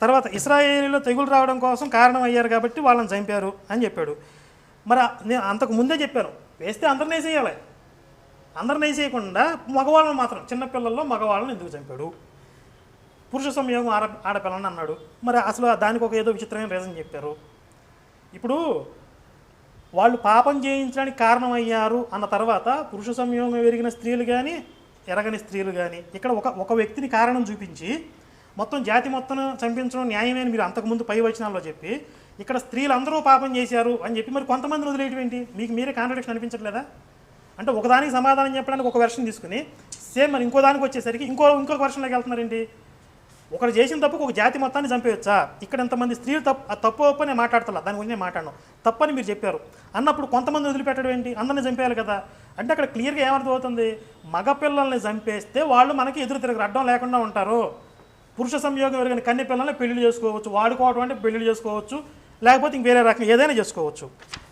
తర్వాత ఇస్రాయేలీలో తెగులు రావడం కోసం కారణం అయ్యారు కాబట్టి వాళ్ళని చంపారు అని చెప్పాడు. మరి నేను అంతకు ముందే చెప్పాను వేస్తే అందరిని వేసేయాలి. అందరిని వేసేయకుండా మగవాళ్ళని మాత్రం చిన్నపిల్లల్లో మగవాళ్ళని ఎందుకు చంపాడు? పురుష సంయోగం ఆడ ఆడపిల్లని అన్నాడు. మరి అసలు దానికి ఒక ఏదో విచిత్రమైన రీజన్ చెప్పారు. ఇప్పుడు వాళ్ళు పాపం చేయించడానికి కారణమయ్యారు అన్న తర్వాత పురుష సంయోగం ఎరిగిన స్త్రీలు కానీ ఎరగని స్త్రీలు కానీ ఇక్కడ ఒక ఒక వ్యక్తిని కారణం చూపించి మొత్తం జాతి మొత్తం చంపించడం న్యాయమే అని మీరు అంతకుముందు పై వచనాల్లో చెప్పి ఇక్కడ స్త్రీలు అందరూ పాపం చేశారు అని చెప్పి మరి కొంతమందిని వదిలేటువంటి మీకు మీరే కాంట్రడిక్షన్ అనిపించట్లేదా? అంటే ఒకదానికి సమాధానం చెప్పడానికి ఒక వెర్షన్ తీసుకుని సేమ్ మరి ఇంకో దానికి వచ్చేసరికి ఇంకో ఇంకొక వెర్షన్లోకి వెళ్తున్నారండి ఒకరు చేసిన తప్పుకు ఒక జాతి మొత్తాన్ని చంపేయచ్చా? ఇక్కడ ఎంతమంది స్త్రీలు తప్పు ఆ తప్పు నేను మాట్లాడతలా దాని గురించి నేను మాట్లాడను. తప్పని మీరు చెప్పారు. అన్నప్పుడు కొంతమంది వదిలిపెట్టడం ఏంటి? అందరిని చంపేయాలి కదా. అంటే అక్కడ క్లియర్గా ఏమర్థమవుతుంది మగ పిల్లల్ని చంపేస్తే వాళ్ళు మనకి ఎదురు తిరగరు అడ్డం లేకుండా ఉంటారు. పురుష సంయోగం ఎవరికైనా కన్నె పిల్లల్ని పెళ్ళి చేసుకోవచ్చు వాడుకోవడం అంటే పెళ్ళి చేసుకోవచ్చు లేకపోతే ఇంక వేరే రకం ఏదైనా చేసుకోవచ్చు.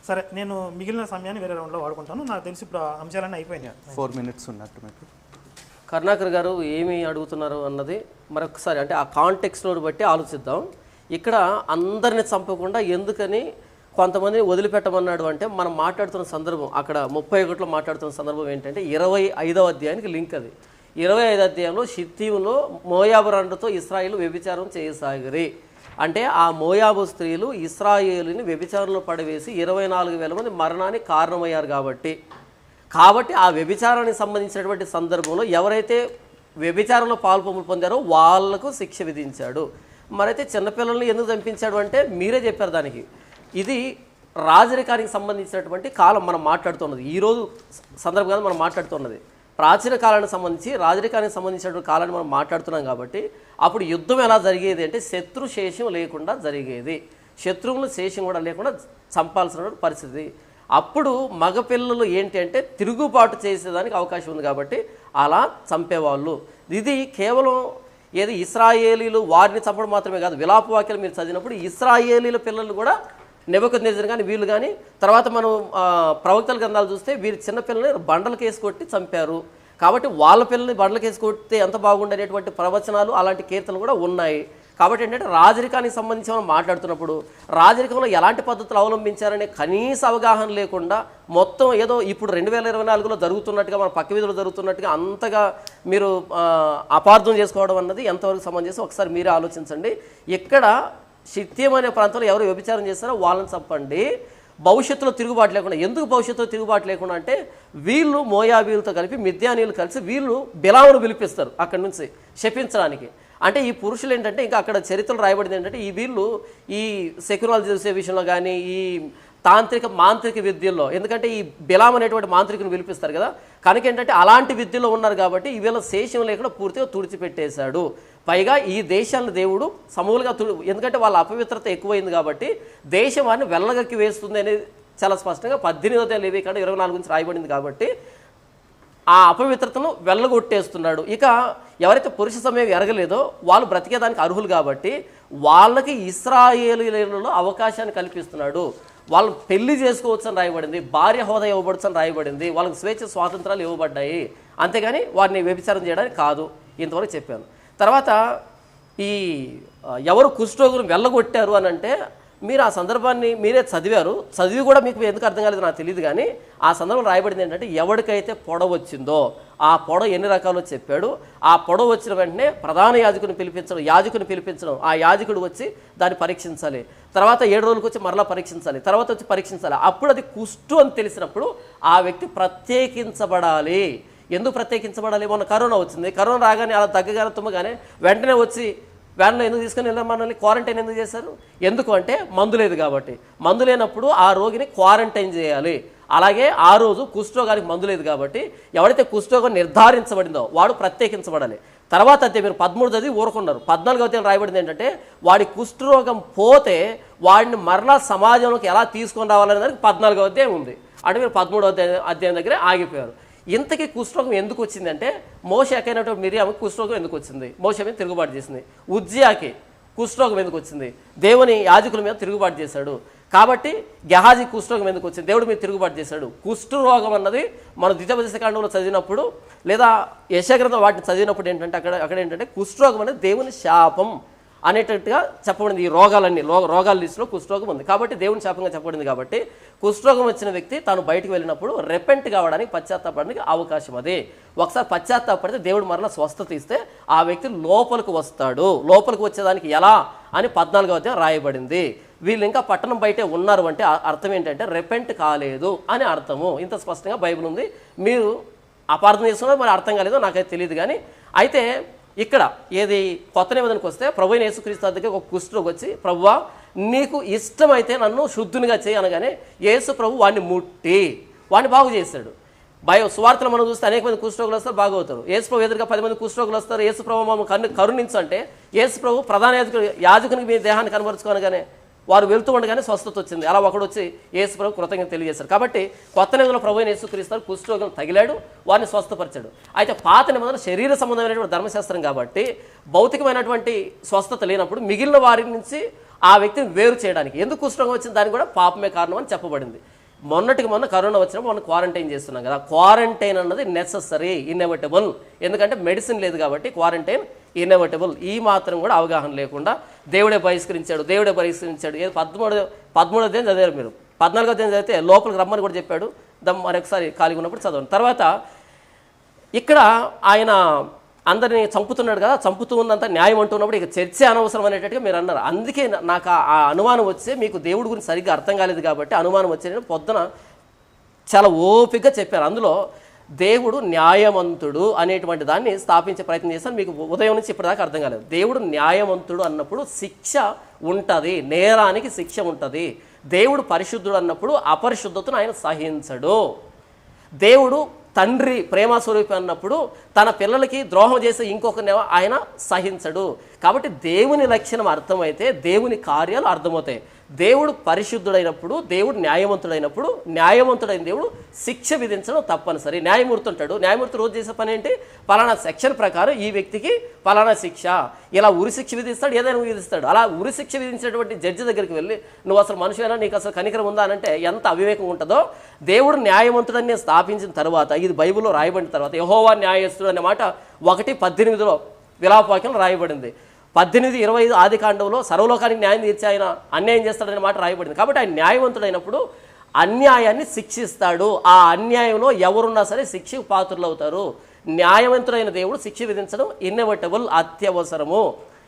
సరే నేను మిగిలిన సమయాన్ని వేరే రౌండ్లో వాడుకుంటాను. నాకు తెలిసి ఇప్పుడు ఆ అంశాలన్నీ అయిపోయినాయి. ఫోర్ మినిట్స్ ఉన్నట్టు మీకు. కరుణాకర్ గారు ఏమి అడుగుతున్నారు అన్నది మరొకసారి అంటే ఆ కాంటెక్స్లో బట్టి ఆలోచిద్దాం. ఇక్కడ అందరిని చంపకుండా ఎందుకని కొంతమందిని వదిలిపెట్టమన్నాడు అంటే మనం మాట్లాడుతున్న సందర్భం అక్కడ ముప్పై ఒకటిలో మాట్లాడుతున్న సందర్భం ఏంటంటే ఇరవై ఐదవ అధ్యాయానికి లింక్ అది. ఇరవై ఐదు అధ్యాయంలో షిత్తీములో మోయాబు రండుతో ఇస్రాయిల్ వ్యభిచారం చేయసాగిరి. అంటే ఆ మోయాబు స్త్రీలు ఇస్రాయేలుని వ్యభిచారంలో పడవేసి ఇరవై నాలుగు వేల మంది మరణానికి కారణమయ్యారు కాబట్టి. కాబట్టి ఆ వ్యభిచారానికి సంబంధించినటువంటి సందర్భంలో ఎవరైతే వ్యభిచారంలో పాల్పొమ్ములు పొందారో వాళ్ళకు శిక్ష విధించాడు. మరైతే చిన్నపిల్లల్ని ఎందుకు చంపించాడు అంటే మీరే చెప్పారు దానికి. ఇది రాజరికానికి సంబంధించినటువంటి కాలం మనం మాట్లాడుతున్నది. ఈరోజు సందర్భంగా మనం మాట్లాడుతున్నది. ప్రాచీన కాలానికి సంబంధించి రాజరికానికి సంబంధించినటువంటి కాలాన్ని మనం మాట్లాడుతున్నాం కాబట్టి అప్పుడు యుద్ధం ఎలా జరిగేది అంటే శత్రు శేషం లేకుండా జరిగేది. శత్రువులు శేషం కూడా లేకుండా చంపాల్సిన పరిస్థితి. అప్పుడు మగపిల్లలు ఏంటి అంటే తిరుగుబాటు చేసేదానికి అవకాశం ఉంది కాబట్టి అలా చంపేవాళ్ళు. ఇది కేవలం ఏది ఇస్రాయేలీలు వారిని చంపడం మాత్రమే కాదు. విలాప వాక్యాలు మీరు చదివినప్పుడు ఇస్రాయేలీల పిల్లలు కూడా నెబుకద్నెజర్ కానీ వీళ్ళు కానీ తర్వాత మనం ప్రవక్తల గ్రంథాలు చూస్తే వీరి చిన్నపిల్లల్ని బండలు కొట్టి చంపారు. కాబట్టి వాళ్ళ పిల్లల్ని బండలు కేసు కొడితే ఎంత బాగుండనేటువంటి ప్రవచనాలు అలాంటి కీర్తనలు కూడా ఉన్నాయి. కాబట్టి ఏంటంటే రాజరికానికి సంబంధించి మనం మాట్లాడుతున్నప్పుడు రాజరికంలో ఎలాంటి పద్ధతులు అవలంబించారనే కనీస అవగాహన లేకుండా మొత్తం ఏదో ఇప్పుడు రెండు వేల ఇరవై నాలుగులో జరుగుతున్నట్టుగా మన పక్క వీధిలో జరుగుతున్నట్టుగా అంతగా మీరు అపార్థం చేసుకోవడం అన్నది ఎంతవరకు సంబంధించి ఒకసారి మీరే ఆలోచించండి. ఇక్కడ శిత్యం అనే ప్రాంతంలో ఎవరు వ్యభిచారం చేస్తారో వాళ్ళని చెప్పండి భవిష్యత్తులో తిరుగుబాటు లేకుండా ఎందుకు భవిష్యత్తులో తిరుగుబాటు లేకుండా అంటే వీళ్ళు మోయాబీలతో కలిపి మిథ్యానీయులు కలిసి వీళ్ళు బిలామును పిలిపిస్తారు అక్కడి నుంచి శపించడానికి. అంటే ఈ పురుషులు ఏంటంటే ఇంకా అక్కడ చరిత్రలు రాయబడింది ఏంటంటే ఈ వీళ్ళు ఈ సెక్యులాలజీ చూసే విషయంలో కానీ ఈ తాంత్రిక మాంత్రిక విద్యల్లో ఎందుకంటే ఈ బిలాం అనేటువంటి మాంత్రికుని పిలిపిస్తారు కదా కనుక ఏంటంటే అలాంటి విద్యలో ఉన్నారు కాబట్టి ఈవేళ శేషం లేకుండా పూర్తిగా తుడిచిపెట్టేశాడు. పైగా ఈ దేశాలను దేవుడు సమూలుగా తుడి ఎందుకంటే వాళ్ళ అపవిత్రత ఎక్కువైంది కాబట్టి దేశం వారిని వెళ్ళగక్కి వేస్తుంది అనేది చాలా స్పష్టంగా పద్దెనిమిదో లేవి కానీ ఇరవై నాలుగు నుంచి రాయబడింది కాబట్టి ఆ అపవిత్రతను వెళ్ళగొట్టేస్తున్నాడు ఇక ఎవరైతే పురుష సమయం ఎరగలేదో వాళ్ళు బ్రతికేదానికి అర్హులు కాబట్టి వాళ్ళకి ఇస్రాయేలీలలో అవకాశాన్ని కల్పిస్తున్నాడు. వాళ్ళు పెళ్ళి చేసుకోవచ్చు అని రాయబడింది భార్య హోదా ఇవ్వబడచ్చు అని రాయబడింది వాళ్ళకి స్వేచ్ఛ స్వాతంత్రాలు ఇవ్వబడ్డాయి. అంతేగాని వారిని వ్యభిచారం చేయడానికి కాదు. ఇంతవరకు చెప్పాను. తర్వాత ఈ ఎవరు కుష్ఠరోగులు వెళ్ళగొట్టారు అని అంటే మీరు ఆ సందర్భాన్ని మీరే చదివారు. చదివి కూడా మీకు ఎందుకు అర్థం కాలేదు నాకు తెలియదు కానీ ఆ సందర్భం రాయబడింది ఏంటంటే ఎవరికైతే పొడవ వచ్చిందో ఆ పొడవ ఎన్ని రకాలు చెప్పాడు. ఆ పొడవ వచ్చిన వెంటనే ప్రధాన యాజకుని పిలిపించడం యాజకుని పిలిపించడం ఆ యాజకుడు వచ్చి దాన్ని పరీక్షించాలి. తర్వాత ఏడు రోజులకు వచ్చి మరలా పరీక్షించాలి. తర్వాత వచ్చి పరీక్షించాలి. అప్పుడు అది కుష్టు అని తెలిసినప్పుడు ఆ వ్యక్తి ప్రత్యేకించబడాలి. ఎందుకు ప్రత్యేకించబడాలి? మొన్న కరోనా వచ్చింది. కరోనా రాగానే అలా తగ్గగానే తుమ్మగానే వెంటనే వచ్చి వ్యాన్లో ఎందుకు తీసుకొని వెళ్ళారు మనల్ని? క్వారంటైన్ ఎందుకు చేశారు? ఎందుకు అంటే మందు లేదు కాబట్టి. మందు లేనప్పుడు ఆ రోగిని క్వారంటైన్ చేయాలి. అలాగే ఆ రోజు కుష్ఠరోగానికి మందు లేదు కాబట్టి ఎవడైతే కుష్ఠరోగం నిర్ధారించబడిందో వాడు ప్రత్యేకించబడాలి. తర్వాత అయితే మీరు పదమూడు చదివి ఊరుకున్నారు. పద్నాలుగో తేదీ రాయబడింది ఏంటంటే వాడి కుష్ఠరోగం పోతే వాడిని మరలా సమాజంలోకి ఎలా తీసుకొని రావాలనే దానికి పద్నాలుగో అధ్యాయం ఉంది. అంటే మీరు పదమూడవ అధ్యాయం దగ్గరే ఆగిపోయారు. ఇంతకీ కుష్ఠరోగం ఎందుకు వచ్చిందంటే మోషకైనటువంటి మిరియామకి కుష్ఠరోగం ఎందుకు వచ్చింది? మోష మీద తిరుగుబాటు చేసింది. ఉజ్జియాకి కుష్ఠరోగం ఎందుకు వచ్చింది? దేవుని యాజకుల మీద తిరుగుబాటు చేశాడు. కాబట్టి గహాజి కుష్ఠరోగం ఎందుకు వచ్చింది? దేవుడు మీద తిరుగుబాటు చేశాడు. కుష్ఠరోగం అన్నది మన ద్వితీయ కాండంలో చదివినప్పుడు లేదా యశగ్రంథం వాటిని చదివినప్పుడు ఏంటంటే అక్కడ అక్కడ ఏంటంటే కుష్ఠరోగం అనేది దేవుని శాపం. అనేటట్టుగా చెప్పబడింది. ఈ రోగాలన్నీ రోగాల లిస్టులో కుష్ఠరోగం ఉంది. కాబట్టి దేవుని శాపంగా చెప్పబడింది కాబట్టి కుష్ఠరోగం వచ్చిన వ్యక్తి తాను బయటకు వెళ్ళినప్పుడు రెపెంట్ కావడానికి పశ్చాత్తాపడానికి అవకాశం అది. ఒకసారి పశ్చాత్తాపడితే దేవుడు మరలా స్వస్థత ఇస్తే ఆ వ్యక్తి లోపలికి వస్తాడు. లోపలికి వచ్చేదానికి ఎలా అని పద్నాలుగవ అధ్యాయం రాయబడింది. వీళ్ళు ఇంకా పట్టణం బయటే ఉన్నారు అంటే అర్థం ఏంటంటే రెపెంట్ కాలేదు అని అర్థము. ఇంత స్పష్టంగా బైబిల్ ఉంది. మీరు అపార్థం చేసుకున్నది మరి అర్థం కాలేదో నాకైతే తెలియదు కానీ అయితే ఇక్కడ ఏది కొత్త నిబంధనకు వస్తే ప్రభు యేసుక్రీస్తు దగ్గర ఒక కుష్ఠరోగి వచ్చి ప్రభువా నీకు ఇష్టమైతే నన్ను శుద్ధునిగా చేయి అనగానే యేసు ప్రభు వాడిని ముట్టి వాడిని బాగు చేశాడు. భయ సువార్తలు మనం చూస్తే అనేక మంది కుష్ఠరోగులు వస్తారు బాగవుతారు యేసు ప్రభు ఎదురుగా పది మంది కుష్ఠరోగులు వస్తారు. యేసు ప్రభు మమ్మల్ని కన్ను కరుణించంటే యేసు ప్రభు ప్రధాన యాజకుడు యాజకునికి మీ దేహాన్ని కనబరుచుకోనగానే వారు వెళ్తూ ఉండగానే స్వస్థత వచ్చింది. అలా ఒకడు వచ్చి యేసుప్రభు కృతజ్ఞత తెలియజేశారు. కాబట్టి కొత్త నిబంధనలో ప్రభు అయిన యేసుక్రీస్తారు కుష్ఠరోగం తగిలాడు వారిని స్వస్థపరిచాడు. అయితే పాత నిబంధన శరీర సంబంధమైనటువంటి ధర్మశాస్త్రం కాబట్టి భౌతికమైనటువంటి స్వస్థత లేనప్పుడు మిగిలిన వారి నుంచి ఆ వ్యక్తిని వేరు చేయడానికి. ఎందుకు కుష్ఠరోగం వచ్చింది? దానికి కూడా పాపమే కారణం అని చెప్పబడింది. మొన్నటికి మొన్న కరోనా వచ్చినప్పుడు మనం క్వారంటైన్ చేస్తున్నాం కదా. క్వారంటైన్ అన్నది నెససరీ ఇన్నెవిటబుల్ ఎందుకంటే మెడిసిన్ లేదు కాబట్టి క్వారంటైన్ ఇన్నెవిటబుల్ ఈ మాత్రం కూడా అవగాహన లేకుండా దేవుడే బహిష్కరించాడు దేవుడే బహిష్కరించాడు. ఏదో పదమూడు పదమూడో దేని చదివారు మీరు. పద్నాలుగో దేని చదివితే లోపలికి రమ్మని కూడా చెప్పాడు. దమ్ మరొకసారి ఖాళీగా ఉన్నప్పుడు చదవండి. తర్వాత ఇక్కడ ఆయన అందరిని చంపుతున్నాడు కదా చంపుతూ ఉన్నంత న్యాయం అంటున్నప్పుడు ఇక చర్చ అనవసరం అనేటట్టుగా మీరు అన్నారు. అందుకే నాకు ఆ- అనుమానం వచ్చే మీకు దేవుడి గురించి సరిగ్గా అర్థం కాలేదు కాబట్టి అనుమానం వచ్చే నేను పొద్దున చాలా ఓపికగా చెప్పారు అందులో దేవుడు న్యాయవంతుడు అనేటువంటి దాన్ని స్థాపించే ప్రయత్నం చేస్తాను మీకు ఉదయం నుంచి ఇప్పటిదాకా అర్థం కాలేదు. దేవుడు న్యాయవంతుడు అన్నప్పుడు శిక్ష ఉంటుంది నేరానికి శిక్ష ఉంటుంది. దేవుడు పరిశుద్ధుడు అన్నప్పుడు అపరిశుద్ధతను ఆయన సహించడు. దేవుడు తండ్రి ప్రేమస్వరూపి అన్నప్పుడు తన పిల్లలకి ద్రోహం చేసే ఇంకొకరిని ఆయన సహించడు. కాబట్టి దేవుని లక్షణం అర్థమైతే దేవుని కార్యాలు అర్థమవుతాయి. దేవుడు పరిశుద్ధుడైనప్పుడు దేవుడు న్యాయవంతుడైనప్పుడు న్యాయవంతుడైన దేవుడు శిక్ష విధించడం తప్పనిసరి. న్యాయమూర్తి ఉంటాడు. న్యాయమూర్తి రోజు చేసే పని ఏంటి? పలానా సెక్షన్ ప్రకారం ఈ వ్యక్తికి పలానా శిక్ష. ఇలా ఉరి శిక్ష విధిస్తాడు ఏదైనా విధిస్తాడు. అలా ఉరి శిక్ష విధించినటువంటి జడ్జి దగ్గరికి వెళ్ళి నువ్వు అసలు మనుషులైనా నీకు అసలు కనికరం ఉందా? అంటే ఎంత అవివేకం ఉంటుందో దేవుడు న్యాయవంతుడని స్థాపించిన తర్వాత ఇది బైబిల్లో రాయబడిన తర్వాత యహోవా న్యాయస్తుడు అనే మాట ఒకటి పద్దెనిమిదిలో విలాపవాక్యం రాయబడింది. పద్దెనిమిది ఇరవై ఐదు ఆది కాండంలో సర్వలోకానికి న్యాయం తీర్చి ఆయన అన్యాయం చేస్తాడనే మాట రాయబడింది. కాబట్టి ఆయన న్యాయవంతుడైనప్పుడు అన్యాయాన్ని శిక్షిస్తాడు. ఆ అన్యాయంలో ఎవరున్నా సరే శిక్షకు పాత్రలు అవుతారు న్యాయవంతుడైన దేవుడు శిక్ష విధించడం ఇన్నెవటబుల్ అత్యవసరము.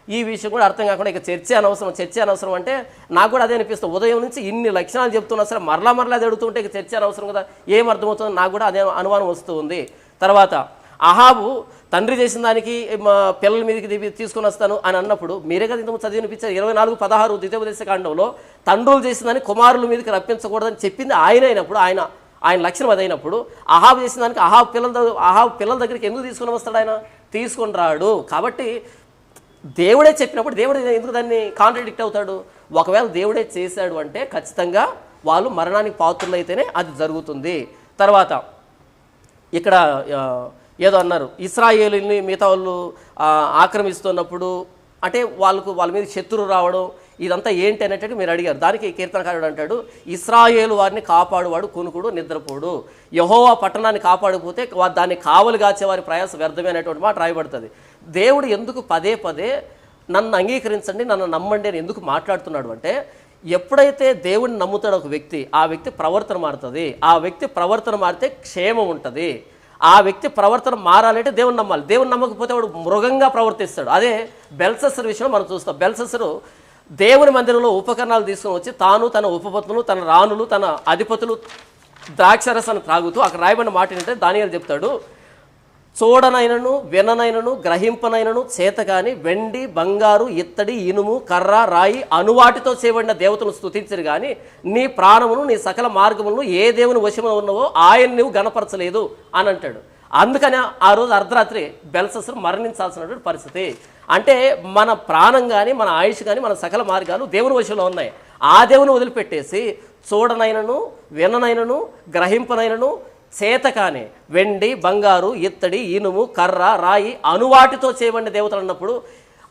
ఈ విషయం కూడా అర్థం కాకుండా ఇక చర్చ అనవసరం చర్చ అనవసరం అంటే నాకు కూడా అదే అనిపిస్తుంది. ఉదయం నుంచి ఇన్ని లక్షణాలు చెప్తున్నా సరే మరలా మరలా అది అడుగుతుంటే ఇక చర్చ అనవసరం కదా. ఏం అర్థమవుతుందో నాకు కూడా అదే అనుమానం వస్తూ ఉంది తర్వాత అహాబు తండ్రి చేసిన దానికి మా పిల్లల మీదకి తీసుకుని తీసుకొని వస్తాను అని అన్నప్పుడు మీరే కదా ఇంతకు చదివినిపించారు ఇరవై నాలుగు పదహారు ద్వితీయోపదేశ కాండంలో తండ్రులు చేసిన దాన్ని కుమారుల మీదకి రప్పించకూడదని చెప్పింది ఆయన అయినప్పుడు ఆయన ఆయన లక్షణం అదైనప్పుడు అహాబ్ చేసిన దానికి అహాబ్ పిల్లల దగ్గర అహాబ్ పిల్లల దగ్గరికి ఎందుకు తీసుకొని వస్తాడు ఆయన? తీసుకొని రాడు. కాబట్టి దేవుడే చెప్పినప్పుడు దేవుడు ఎందుకు దాన్ని కాంట్రడిక్ట్ అవుతాడు? ఒకవేళ దేవుడే చేశాడు అంటే ఖచ్చితంగా వాళ్ళు మరణానికి పాత్రులైతేనే అది జరుగుతుంది. తర్వాత ఇక్కడ ఏదో అన్నారు. ఇస్రాయేలుని మిగతా వాళ్ళు ఆక్రమిస్తున్నప్పుడు అంటే వాళ్ళకు వాళ్ళ మీద శత్రు రావడం ఇదంతా ఏంటి అనేటట్టు మీరు అడిగారు. దానికి కీర్తనకారుడు అంటాడు ఇస్రాయేలు వారిని కాపాడువాడు కొనుకుడు నిద్రపోడు. యహోవా పట్టణాన్ని కాపాడకపోతే వా- దాన్ని కావలి కాచే వారి ప్రయాస వ్యర్థమైనటువంటి మాట రాయబడుతుంది. దేవుడు ఎందుకు పదే పదే నన్ను అంగీకరించండి నన్ను నమ్మండి అని ఎందుకు మాట్లాడుతున్నాడు అంటే ఎప్పుడైతే దేవుడిని నమ్ముతాడు ఒక వ్యక్తి ఆ వ్యక్తి ప్రవర్తన మారుతుంది. ఆ వ్యక్తి ప్రవర్తన మారితే క్షేమం ఉంటుంది. ఆ వ్యక్తి ప్రవర్తన మారాలంటే దేవుని నమ్మాలి. దేవుని నమ్మకపోతే వాడు మృగంగా ప్రవర్తిస్తాడు. అదే బెల్సెసర్ విషయంలో మనం చూస్తాం. బెల్సెసరు దేవుని మందిరంలో ఉపకరణాలు తీసుకొని వచ్చి తాను తన ఉపపత్నులు తన రాణులు తన అధిపతులు ద్రాక్షరసాన్ని త్రాగుతూ అక్కడ రాయబడిన మాట ఏంటంటే దానియాలు చెప్తాడు చూడనైనను విననైనను గ్రహింపనైనను చేతగాని వెండి బంగారు ఇత్తడి ఇనుము కర్ర రాయి అనువాటితో చేయబడిన దేవతను స్థుతించరు కానీ నీ ప్రాణమును నీ సకల మార్గములను ఏ దేవుని వశమున ఉన్నవో ఆయన నువ్వు గణపరచలేదు అని అంటాడు. అందుకని ఆ రోజు అర్ధరాత్రి బెల్సస్ను మరణించాల్సినటువంటి పరిస్థితి. అంటే మన ప్రాణం కానీ మన ఆయుష్ కానీ మన సకల మార్గాలు దేవుని వశంలో ఉన్నాయి. ఆ దేవుని వదిలిపెట్టేసి చూడనైనను విననైనను గ్రహింపనైనను చేతకాని వెండి బంగారు ఇత్తడి ఇనుము కర్ర రాయి అనువాటితో చేయబడిన దేవతలు అన్నప్పుడు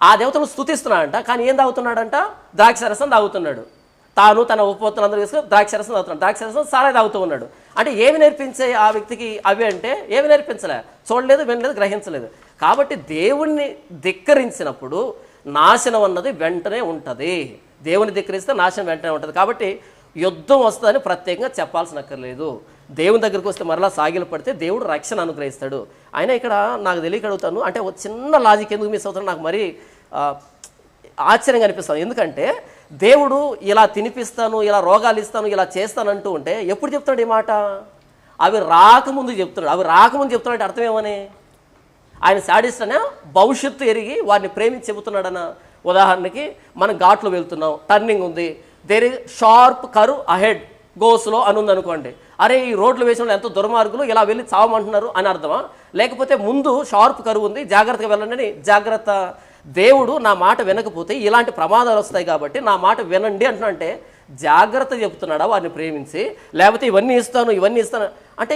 ఆ దేవతను స్థుతిస్తున్నాడంట కానీ ఏం తాగుతున్నాడంట? ద్రాక్షరసం తాగుతున్నాడు. తాను తన ఉపపత్తులందరూ తీసుకుని ద్రాక్షరసం తాగుతున్నాడు. ద్రాక్షరసం సారా తాగుతూ ఉన్నాడు. అంటే ఏమి నేర్పించే ఆ వ్యక్తికి అవి అంటే ఏమి నేర్పించలే? చూడలేదు వినలేదు గ్రహించలేదు. కాబట్టి దేవుణ్ణి ధిక్కరించినప్పుడు నాశనం అన్నది వెంటనే ఉంటుంది. దేవుని ధిక్కరిస్తే నాశనం వెంటనే ఉంటుంది. కాబట్టి యుద్ధం వస్తుందని ప్రత్యేకంగా చెప్పాల్సిన అక్కర్లేదు. దేవుని దగ్గరికి వస్తే మరలా సాగిలు పడితే దేవుడు రక్షణ అనుగ్రహిస్తాడు. అయినా ఇక్కడ నాకు తెలియక అడుగుతాను అంటే ఒక చిన్న లాజిక్ ఎందుకు మిస్ అవుతాను నాకు మరీ ఆశ్చర్యంగా అనిపిస్తాను ఎందుకంటే దేవుడు ఇలా తినిపిస్తాను ఇలా రోగాలు ఇస్తాను ఇలా చేస్తాను అంటూ ఉంటే ఎప్పుడు చెప్తాడు ఈ మాట? అవి రాకముందు చెప్తున్నాడు. అవి రాకముందు చెప్తున్నాడు అర్థం ఏమని ఆయన శాడిస్ట్ అనే భవిష్యత్తు ఎరిగి వారిని ప్రేమించి చెబుతున్నాడన్న ఉదాహరణకి మనం ఘాట్లో వెళ్తున్నాం. టర్నింగ్ ఉంది. There is sharp curve ahead go slow అని ఉంది అనుకోండి. అరే ఈ రోడ్లు వేసిన వాళ్ళు ఎంతో దుర్మార్గులు ఇలా వెళ్ళి చావమంటున్నారు అని అర్థమా? లేకపోతే ముందు షార్ప్ కరువు ఉంది జాగ్రత్తగా వెళ్ళండి జాగ్రత్త దేవుడు నా మాట వినకపోతే ఇలాంటి ప్రమాదాలు వస్తాయి కాబట్టి నా మాట వినండి అంటున్నంటే జాగ్రత్త చెప్తున్నాడా వారిని ప్రేమించి? లేకపోతే ఇవన్నీ ఇస్తాను ఇవన్నీ ఇస్తాను. అంటే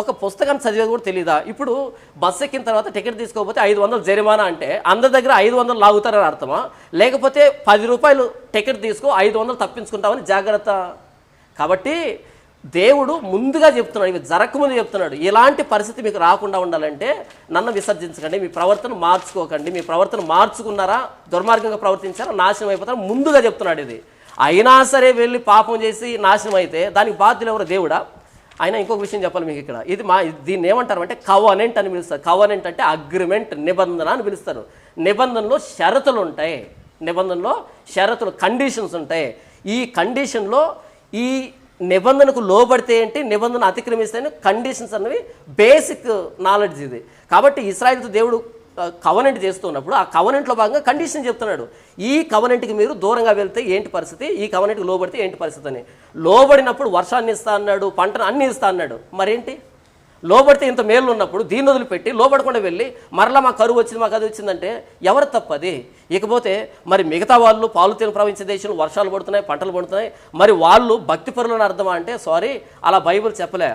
ఒక పుస్తకాన్ని చదివేది కూడా తెలియదా ఇప్పుడు బస్సు ఎక్కిన తర్వాత టికెట్ తీసుకోకపోతే ఐదు వందలు జరిమానా అంటే అందరి దగ్గర ఐదు వందలు లాగుతారని అర్థమా? లేకపోతే పది రూపాయలు టికెట్ తీసుకో ఐదు వందలు తప్పించుకుంటామని జాగ్రత్త కాబట్టి దేవుడు ముందుగా చెప్తున్నాడు ఇవి జరగకముందు చెప్తున్నాడు. ఇలాంటి పరిస్థితి మీకు రాకుండా ఉండాలంటే నన్ను విసర్జించకండి మీ ప్రవర్తన మార్చుకోకండి. మీ ప్రవర్తన మార్చుకున్నారా దుర్మార్గంగా ప్రవర్తించారా నాశనం అయిపోతారా ముందుగా చెప్తున్నాడు ఇది. అయినా సరే వెళ్ళి పాపం చేసి నాశనం అయితే దానికి బాధ్యులు ఎవరు? దేవుడా? అయినా ఇంకొక విషయం చెప్పాలి మీకు ఇక్కడ. ఇది మా దీన్ని ఏమంటారు అంటే కవనెంట్ అని పిలుస్తారు. కవనెంట్ అంటే అగ్రిమెంట్ నిబంధన అని పిలుస్తారు. నిబంధనలో షరతులు ఉంటాయి. నిబంధనలో షరతులు కండిషన్స్ ఉంటాయి. ఈ కండిషన్లో ఈ నిబంధనకు లోబడితే ఏంటి? నిబంధన అతిక్రమిస్తే కండిషన్స్ అన్నవి బేసిక్ నాలెడ్జ్ ఇది. కాబట్టి ఇస్రాయల్తో దేవుడు కవనెంట్ చేస్తున్నప్పుడు ఆ కవనెంట్లో భాగంగా కండిషన్ చెప్తున్నాడు. ఈ కవనెంట్కి మీరు దూరంగా వెళ్తే ఏంటి పరిస్థితి? ఈ కవనెంట్కి లోబడితే ఏంటి పరిస్థితి అని. లోబడినప్పుడు వర్షాన్ని ఇస్తా అన్నాడు పంటను అన్ని ఇస్తా అన్నాడు. మరేంటి? లోబడితే ఇంత మేలు ఉన్నప్పుడు దీన్ని వదిలిపెట్టి లోబడకుండా వెళ్ళి మరలా మా కరువు వచ్చింది మాకు అది వచ్చిందంటే ఎవరు తప్పది? ఇకపోతే మరి మిగతా వాళ్ళు పాలు తేను ప్రవహించే దేశంలో వర్షాలు పడుతున్నాయి పంటలు పడుతున్నాయి. మరి వాళ్ళు భక్తి పరులను అర్థమా అంటే సారీ అలా బైబిల్ చెప్పలే.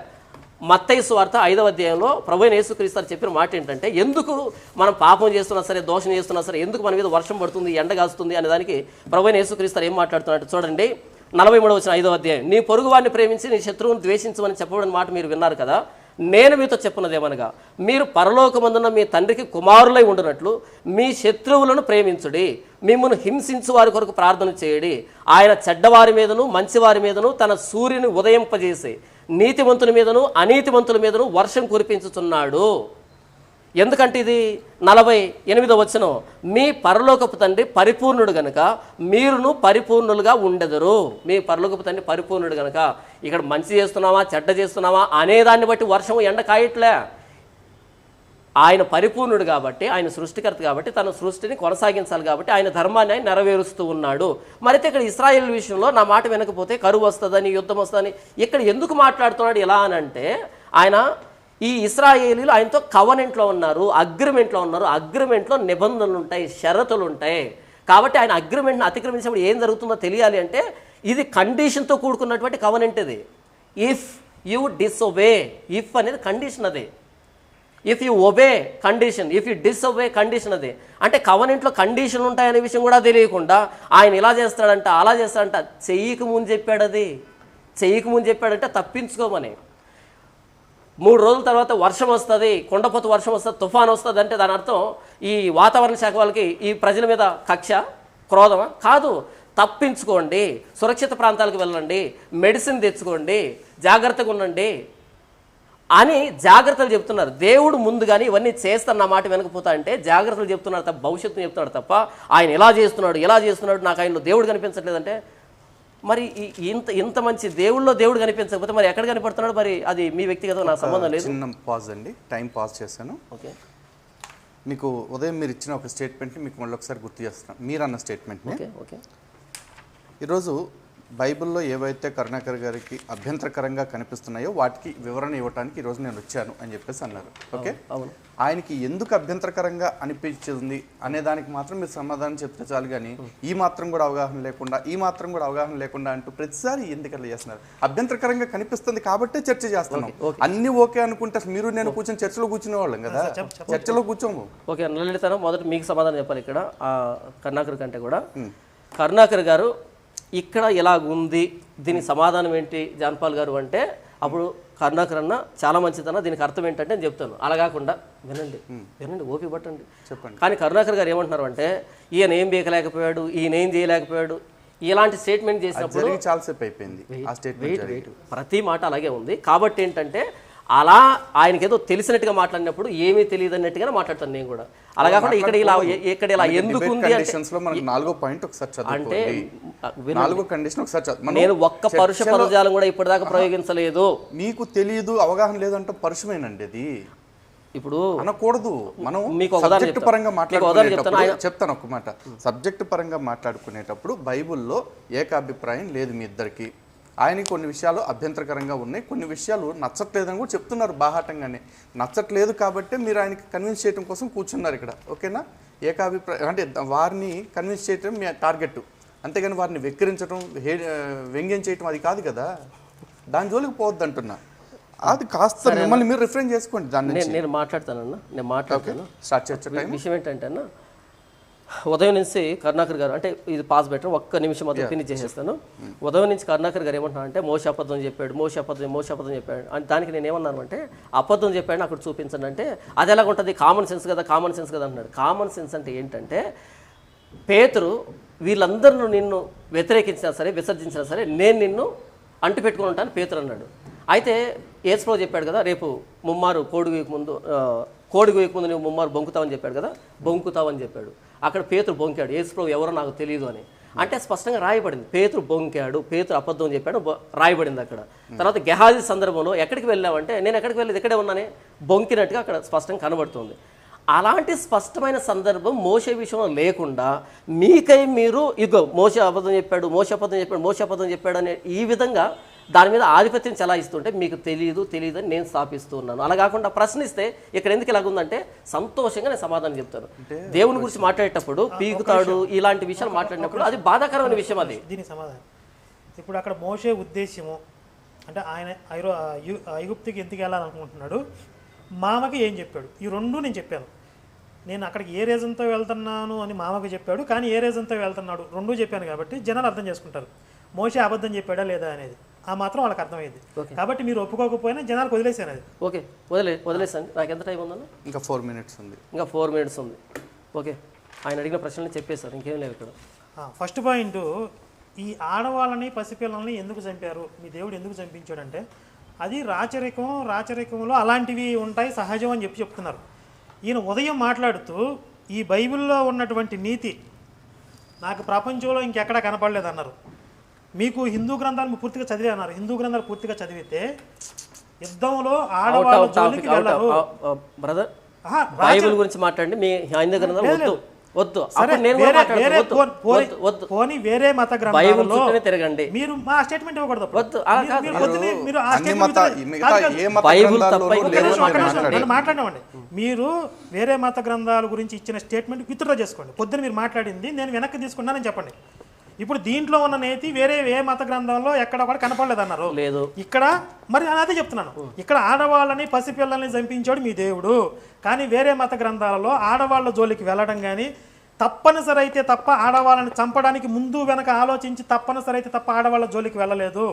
మత్తైసు వార్త ఐదవ అధ్యాయంలో ప్రభు యేసుక్రీస్తారు చెప్పిన మాట ఏంటంటే ఎందుకు మనం పాపం చేస్తున్నా సరే దోషం చేస్తున్నా సరే ఎందుకు మన మీద వర్షం పడుతుంది ఎండ కాస్తుంది? అనే దానికి ప్రభు యేసుక్రీస్తారు ఏం మాట్లాడుతున్నట్టు చూడండి నలభై మూడవ వచ్చిన ఐదవ అధ్యాయం. నీ పొరుగు వారిని ప్రేమించి నీ శత్రువుని ద్వేషించమని చెప్పబడిన మాట మీరు విన్నారు కదా నేను మీతో చెప్పున్నదేమనగా మీరు పరలోకమందున్న మీ తండ్రికి కుమారులై ఉండినట్లు మీ శత్రువులను ప్రేమించుడి మిమ్మల్ని హింసించు వారి కొరకు ప్రార్థన చేయడి. ఆయన చెడ్డవారి మీదను మంచివారి మీదను తన సూర్యుని ఉదయింపజేసి నీతివంతుల మీదను అనీతివంతుల మీదను వర్షం కురిపించుతున్నాడు ఎందుకంటే ఇది నలభై ఎనిమిదో వచనం. మీ పరలోకపు తండ్రి పరిపూర్ణుడు గనుక మీరును పరిపూర్ణులుగా ఉండెదరు. మీ పరలోకపు తండ్రి పరిపూర్ణుడు గనుక. ఇక్కడ మంచి చేస్తున్నావా చెడ్డ చేస్తున్నావా అనేదాన్ని బట్టి వర్షం ఎండ కాయట్లే. ఆయన పరిపూర్ణుడు కాబట్టి ఆయన సృష్టికర్త కాబట్టి తన సృష్టిని కొనసాగించాలి కాబట్టి ఆయన ధర్మాన్ని ఆయన నెరవేరుస్తూ ఉన్నాడు. మరైతే ఇక్కడ ఇస్రాయేల్ విషయంలో నా మాట వినకపోతే కరువు వస్తుందని యుద్ధం వస్తుందని ఇక్కడ ఎందుకు మాట్లాడుతున్నాడు ఎలా అని అంటే ఆయన ఈ ఇస్రాయేలీలు ఆయనతో కవనెంట్లో ఉన్నారు అగ్రిమెంట్లో ఉన్నారు. అగ్రిమెంట్లో నిబంధనలు ఉంటాయి షరతులు ఉంటాయి కాబట్టి ఆయన అగ్రిమెంట్ని అతిక్రమించినప్పుడు ఏం జరుగుతుందో తెలియాలి అంటే ఇది కండిషన్తో కూడుకున్నటువంటి కవనెంట్ ఇది. ఇఫ్ యూ డిస్ఒబే ఇఫ్ అనేది కండిషన్ అది. If you obey condition if you disobey condition అది. అంటే కవనెంట్లో కండిషన్లు ఉంటాయనే విషయం కూడా తెలియకుండా ఆయన ఇలా చేస్తాడంట అలా చేస్తాడంట. చెయ్యకు ముందు చెప్పాడు అది. చెయ్యకు ముందు చెప్పాడంటే తప్పించుకోమని. మూడు రోజుల తర్వాత వర్షం వస్తుంది కొండపోతు వర్షం వస్తుంది తుఫాన్ వస్తుంది అంటే దాని అర్థం ఈ వాతావరణ శాఖ వాళ్ళకి ఈ ప్రజల మీద కక్ష క్రోధమా? కాదు. తప్పించుకోండి. సురక్షిత ప్రాంతాలకు వెళ్ళండి. మెడిసిన్ తెచ్చుకోండి. జాగ్రత్తగా ఉండండి అని జాగ్రత్తలు చెప్తున్నారు దేవుడు ముందుగానే ఇవన్నీ చేస్తాను నా మాట వెనకపోతా అంటే జాగ్రత్తలు చెప్తున్నారు తప్ప భవిష్యత్తును చెప్తున్నాడు తప్ప ఆయన ఎలా చేస్తున్నాడు ఎలా చేస్తున్నాడు నాకు ఆయనలో దేవుడు కనిపించట్లేదంటే మరి ఇంత ఇంత మంచి దేవుళ్ళలో దేవుడు కనిపించకపోతే మరి ఎక్కడ కనపడుతున్నాడు మరి? అది మీ వ్యక్తిగత నాకు సంబంధం లేదు. చిన్న పాజ్ అండి. టైం పాజ్ చేశాను. ఓకే. మీకు ఉదయం మీరు ఇచ్చిన ఒక స్టేట్మెంట్ని మీకు మళ్ళీ ఒకసారి గుర్తు చేస్తున్నాను మీరు అన్న స్టేట్మెంట్ని ఓకే ఓకే. ఈరోజు బైబిల్లో ఏవైతే కరుణాకర్ గారికి అభ్యంతరకరంగా కనిపిస్తున్నాయో వాటికి వివరణ ఇవ్వడానికి ఈరోజు నేను వచ్చాను అని చెప్పేసి అన్నారు. ఓకే? ఆయనకి ఎందుకు అభ్యంతరకరంగా అనిపించింది అనే దానికి మాత్రం మీరు సమాధానం చెప్తే చాలు కానీ ఈ మాత్రం కూడా అవగాహన లేకుండా ఈ మాత్రం కూడా అవగాహన లేకుండా అంటూ ప్రతిసారి ఎందుకు అట్లా చేస్తున్నారు? అభ్యంతరకరంగా కనిపిస్తుంది కాబట్టే చర్చ చేస్తున్నాం. అన్ని ఓకే అనుకుంటే మీరు నేను కూర్చొని చర్చలో కూర్చునే వాళ్ళం కదా? చర్చలో కూర్చోము. ఓకే లలితను మొదట మీకు సమాధానం చెప్పాలి ఇక్కడ ఆ కరుణాకర్ కంటే కూడా. కరుణాకర్ గారు ఇక్కడ ఇలాగ ఉంది దీనికి సమాధానం ఏంటి జాన్పాల్ గారు అంటే అప్పుడు కరుణాకర్ అన్న చాలా మంచిదన్న దీనికి అర్థం ఏంటంటే నేను చెప్తాను. అలా కాకుండా వినండి వినండి ఓపిక పట్టండి. చెప్పండి. కానీ కరుణాకర్ గారు ఏమంటున్నారు అంటే ఈయన ఏం బీకలేకపోయాడు ఈయన ఏం చేయలేకపోయాడు ఇలాంటి స్టేట్మెంట్ చేసినప్పుడు చాలాసేపు అయిపోయింది ప్రతి మాట అలాగే ఉంది. కాబట్టి ఏంటంటే అలా ఆయనకి ఏదో తెలిసినట్టుగా మాట్లాడినప్పుడు ఏమీ తెలియదు అన్నట్టుగానే మాట్లాడతాను నేను కూడా. అలా కాకుండా ఇక్కడ ఇలా ఇక్కడ ఇలా ఎందుకు ఉంది నాలుగో పాయింట్ ఒకసారి అంటే నాలుగో కండిషన్ ఒకసారి నేను ఒక్క పరుష పదజాలం కూడా ఇప్పటిదాకా ప్రయోగించలేదు. మీకు తెలియదు అవగాహన లేదంటే పరుషమేనండి అది. ఇప్పుడు అనకూడదు. మనం మీకు సబ్జెక్ట్. పరంగా. మాట్లాడుకునేటప్పుడు చెప్తాను. ఒక మాట. సబ్జెక్ట్ పరంగా మాట్లాడుకునేటప్పుడు బైబిల్లో ఏకాభిప్రాయం లేదు మీ ఇద్దరికి. ఆయనకి కొన్ని విషయాలు అభ్యంతరకరంగా ఉన్నాయి. కొన్ని విషయాలు నచ్చట్లేదని కూడా చెప్తున్నారు బాహాటంగానే. నచ్చట్లేదు కాబట్టి మీరు ఆయనకి కన్విన్స్ చేయడం కోసం కూర్చున్నారు ఇక్కడ. ఓకేనా? ఏకాభిప్రాయం అంటే వారిని కన్విన్స్ చేయడం మీ టార్గెట్ అంతేగాని వారిని వెక్కిరించడం వ్యంగ్యం చేయటం అది కాదు కదా. దాని జోలికి పోవద్దు అంటున్నా. అది కాస్త మిమ్మల్ని మీరు రిఫరెన్స్ చేసుకోండి దాని నుంచి. నేను నేను మాట్లాడతానన్నా. నేను మాట్లాడతాను. స్టార్ట్ చేయొచ్చు విషయం ఏంటంటే అన్న ఉదయం నుంచి కరుణాకర్ గారు అంటే ఇది పాస్ బెటర్ ఒక్క నిమిషం మాత్రం ఫినిష్ చేసేస్తాను. ఉదయం నుంచి కరుణాకర్ గారు ఏమంటున్నారు అంటే మోస అబద్ధం చెప్పాడు మోస అబద్ధం మోస అబద్ధం చెప్పాడు. అని దానికి నేను ఏమన్నాను అంటే అబద్ధం చెప్పాడు అక్కడ చూపించండి అంటే అది ఎలాగ ఉంటుంది? కామన్ సెన్స్ కదా కామన్ సెన్స్ కదా అంటున్నాడు. కామన్ సెన్స్ అంటే ఏంటంటే పేతురు వీళ్ళందరూ నిన్ను వ్యతిరేకించినా సరే విసర్జించినా సరే నేను నిన్ను అంటు పెట్టుకుని ఉంటాను పేతురు అన్నాడు. అయితే ఏసుప్రో చెప్పాడు కదా రేపు ముమ్మారు కోడి ముందు కోడి ముందు నువ్వు ముమ్మారు బొంకుతావని చెప్పాడు కదా బొంకుతావని చెప్పాడు. అక్కడ పేతురు బొంకాడు ఏసుప్రో ఎవరో నాకు తెలియదు అని. అంటే స్పష్టంగా రాయబడింది. పేతురు బొంకాడు పేతురు అబద్ధం చెప్పాడు రాయబడింది అక్కడ. తర్వాత గెహాజీ సందర్భంలో ఎక్కడికి వెళ్ళామంటే నేను ఎక్కడికి వెళ్ళేది ఇక్కడే ఉన్నానే బొంకినట్టుగా అక్కడ స్పష్టంగా కనబడుతుంది. అలాంటి స్పష్టమైన సందర్భం మోస విషయంలో లేకుండా మీకై మీరు ఇగో మోస అబద్ధం చెప్పాడు మోస అబద్ధం చెప్పాడు మోస అబద్ధం చెప్పాడు అనే ఈ విధంగా దాని మీద ఆధిపత్యం చలాయిస్తుంటే మీకు తెలియదు తెలియదు అని నేను స్థాపిస్తూ ఉన్నాను. అలా కాకుండా ప్రశ్నిస్తే ఇక్కడ ఎందుకు ఇలాగ ఉందంటే సంతోషంగా నేను సమాధానం చెప్తాను. దేవుని గురించి మాట్లాడేటప్పుడు పీకుతాడు ఇలాంటి విషయాలు మాట్లాడినప్పుడు అది బాధాకరమైన విషయం అది. దీనికి సమాధానం. ఇప్పుడు అక్కడ మోసే ఉద్దేశ్యము అంటే ఆయన ఐరో ఐగు- ఐగుప్తుకి ఎందుకు వెళ్ళాలనుకుంటున్నాడు? మామకి ఏం చెప్పాడు? ఈ రెండు నేను చెప్పాను. నేను అక్కడికి ఏ రీజన్తో వెళ్తున్నాను అని మామకి చెప్పాడు కానీ ఏ రీజన్తో వెళ్తున్నాడు రెండు చెప్పాను కాబట్టి జనాలు అర్థం చేసుకుంటారు. మోసే అబద్ధం చెప్పాడా లేదా అనేది. ఆ మాత్రం వాళ్ళకి అర్థమైంది. కాబట్టి మీరు ఒప్పుకోకపోయినా జనాలకు వదిలేసాను అది. ఓకే. వదిలే వదిలేసాను నాకు ఎంత టైం ఉందన్న? ఇంకా ఫోర్ మినిట్స్ ఉంది. ఇంకా ఫోర్ మినిట్స్ ఉంది. ఓకే. ఆయన అడిగిన ప్రశ్నలు చెప్పేశారు. ఇంకేం లేవు ఇక్కడ. ఫస్ట్ పాయింట్ ఈ ఆడవాళ్ళని పసిపిల్లల్ని ఎందుకు చంపారు? మీ దేవుడు ఎందుకు చంపించాడంటే అది రాచరికం రాచరికంలో అలాంటివి ఉంటాయి సహజం అని చెప్పి చెప్తున్నారు. ఈయన ఉదయం మాట్లాడుతూ ఈ బైబిల్లో ఉన్నటువంటి నీతి నాకు ప్రపంచంలో ఇంకెక్కడా కనపడలేదు అన్నారు మీకు హిందూ గ్రంథాలు పూర్తిగా చదివే అన్నారు. హిందూ గ్రంథాలు పూర్తిగా చదివితే యుద్ధంలో ఆడవాళ్ళ ఆఫ్ టాపిక్ జోలికి వెళ్ళరు. బ్రదర్ ఆహా, బైబిల్ గురించి మాట్లాడండి. మీ హైందవ గ్రంథాలు వద్దు. వేరే పోనీ- మత బైబిల్ గ్రంథాలలో తిరగండి. మీరు మా స్టేట్మెంట్ ఇవ్వకూడదు. వద్దు, మీరు వేరే మత గ్రంథాల గురించి ఇచ్చిన స్టేట్మెంట్ విత్డ్రా చేసుకోండి. పొద్దున మీరు మాట్లాడింది నేను వెనక్కి తీసుకున్నానని చెప్పండి. ఇప్పుడు దీంట్లో ఉన్న నేతి వేరే ఏ మత గ్రంథంలో ఎక్కడ కూడా కనపడలేదు అన్నారు లేదు. ఇక్కడ మరి నేను అదే చెప్తున్నాను. ఇక్కడ ఆడవాళ్ళని పసిపిల్లల్ని చంపించాడు మీ దేవుడు. కానీ వేరే మత గ్రంథాలలో ఆడవాళ్ళ జోలికి వెళ్ళడం కానీ తప్పనిసరి అయితే తప్ప ఆడవాళ్ళని చంపడానికి ముందు వెనక ఆలోచించి తప్పనిసరి అయితే తప్ప ఆడవాళ్ళ జోలికి వెళ్ళలేదు.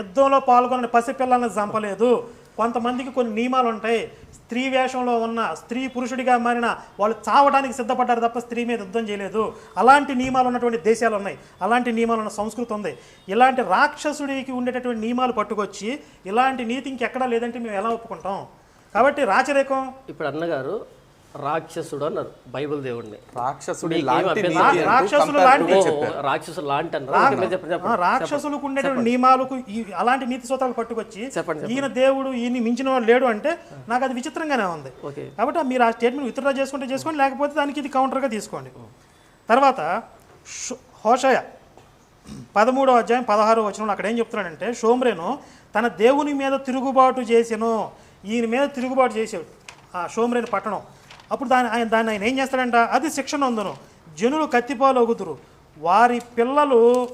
యుద్ధంలో పాల్గొనని పసిపిల్లల్ని చంపలేదు. కొంతమందికి కొన్ని నియమాలు ఉంటాయి స్త్రీ వేషంలో ఉన్న స్త్రీ పురుషుడిగా మారిన వాళ్ళు చావడానికి సిద్ధపడ్డారు తప్ప స్త్రీ మీద యుద్ధం చేయలేదు. అలాంటి నియమాలు ఉన్నటువంటి దేశాలు ఉన్నాయి అలాంటి నియమాలు ఉన్న సంస్కృతి ఉంది. ఇలాంటి రాక్షసుడికి ఉండేటటువంటి నియమాలు పట్టుకొచ్చి ఇలాంటి నీతి ఇంకెక్కడా లేదంటే మేము ఎలా ఒప్పుకుంటాం? కాబట్టి రాచరికం ఇప్పుడు అన్నగారు రాక్షసుడు అన్నారు బైబిల్ దేవుడిని రాక్షసుడి మీకేం లాంటి రాక్షసులు లాంటి- అన్నారు. రాక్షసులకు ఉండేటువంటి నియమాలకు అలాంటి నీతి సూత్రాలు పట్టుకొచ్చి చెప్పండి, ఈయన దేవుడు ఈయన మించిన వాడు లేడు అంటే నాకు అది విచిత్రంగానే ఉంది. ఓకే. కాబట్టి మీరు ఆ స్టేట్మెంట్ విత్డ్రా చేసుకుంటే చేసుకోండి లేకపోతే దానికి ఇది కౌంటర్గా తీసుకోండి. తర్వాత హోషయ పదమూడో అధ్యాయం పదహారో వచనంలో అక్కడ ఏం చెప్తున్నాడంటే షోమ్రేను తన దేవుని మీద తిరుగుబాటు చేసెను. ఈయన మీద తిరుగుబాటు చేసాడు ఆ షోమ్రేను పట్టణం. అప్పుడు దాని ఆయన దాన్ని ఆయన ఏం చేస్తాడంట? అది శిక్షణ ఉందను జనులు కత్తిపాలొగుతురు వారి పిల్లలు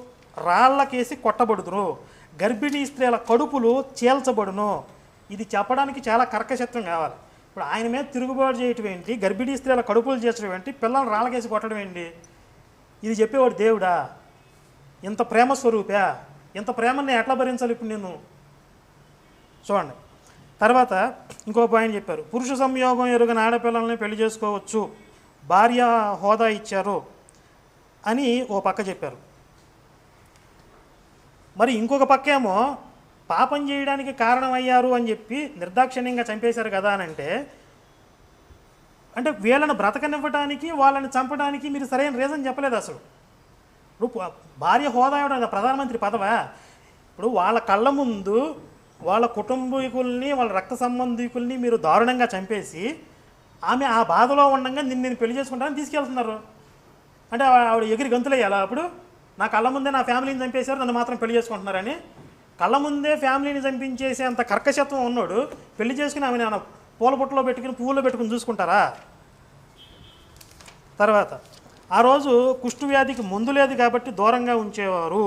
రాళ్ళకేసి కొట్టబడుతురు గర్భిణీ స్త్రీల కడుపులు చీల్చబడును. ఇది చెప్పడానికి చాలా కర్కశత్వం కావాలి. ఇప్పుడు ఆయన మీద తిరుగుబాటు చేయటం ఏంటి? గర్భిణీ స్త్రీల కడుపులు చేర్చడం ఏంటి? పిల్లల్ని రాళ్ళకేసి కొట్టడం ఏంటి? ఇది చెప్పేవాడు దేవుడా? ఇంత ప్రేమ స్వరూపా? ఇంత ప్రేమని ఎట్లా భరించాలి ఇప్పుడు నేను చూడండి. తర్వాత ఇంకో పాయింట్ చెప్పారు. పురుష సంయోగం ఎరుగని ఆడపిల్లల్ని పెళ్ళి చేసుకోవచ్చు. భార్య హోదా ఇచ్చారు అని ఓ పక్క చెప్పారు. మరి ఇంకొక పక్కేమో పాపం చేయడానికి కారణమయ్యారు అని చెప్పి నిర్దాక్షిణ్యంగా చంపేశారు కదా అని అంటే అంటే వీళ్ళని బ్రతకనివ్వడానికి వాళ్ళని చంపడానికి మీరు సరైన రీజన్ చెప్పలేదు అసలు. ఇప్పుడు భార్య హోదా ఇవ్వడం ప్రధానమంత్రి పదవా? ఇప్పుడు వాళ్ళ కళ్ళ ముందు వాళ్ళ కుటుంబీకుల్ని వాళ్ళ రక్త సంబంధికుల్ని మీరు దారుణంగా చంపేసి ఆమె ఆ బాధలో ఉండగా నిన్ను నేను పెళ్ళి చేసుకుంటానని తీసుకెళ్తున్నారు. అంటే ఆవిడ ఎగిరి గంతులయ్యాలా అప్పుడు? నా కళ్ళ ముందే నా ఫ్యామిలీని చంపేశారు నన్ను మాత్రం పెళ్ళి చేసుకుంటున్నారని. కళ్ళ ముందే ఫ్యామిలీని చంపించేసే అంత కర్కశత్వం ఉన్నాడు పెళ్ళి చేసుకుని ఆమె నేను పూల బుట్టలో పెట్టుకుని పువ్వులో పెట్టుకుని చూసుకుంటారా? తర్వాత ఆ రోజు కుష్టు వ్యాధికి మందు లేదు కాబట్టి దూరంగా ఉంచేవారు.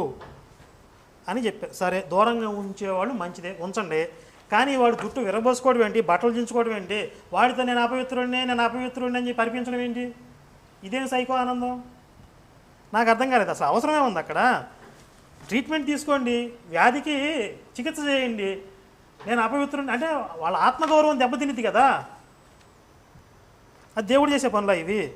అని చెప్పారు. సరే దూరంగా ఉంచేవాళ్ళు మంచిదే ఉంచండి. కానీ వాడు జుట్టు విరబోసుకోవడం ఏంటి? బట్టలు దించుకోవడం ఏంటి? వాడితో నేను అపవిత్రుడిని నేను అపవిత్రుడిని అని పరిపించడం ఏంటి? ఇదేం సైకో ఆనందం. నాకు అర్థం కాలేదు. అసలు అవసరమే ఉంది అక్కడ. ట్రీట్మెంట్ తీసుకోండి. వ్యాధికి చికిత్స చేయండి. నేను అపవిత్రుడిని అంటే వాళ్ళ ఆత్మగౌరవం దెబ్బతినిద్ది కదా. అది దేవుడు చేసే పనులా ఇవి.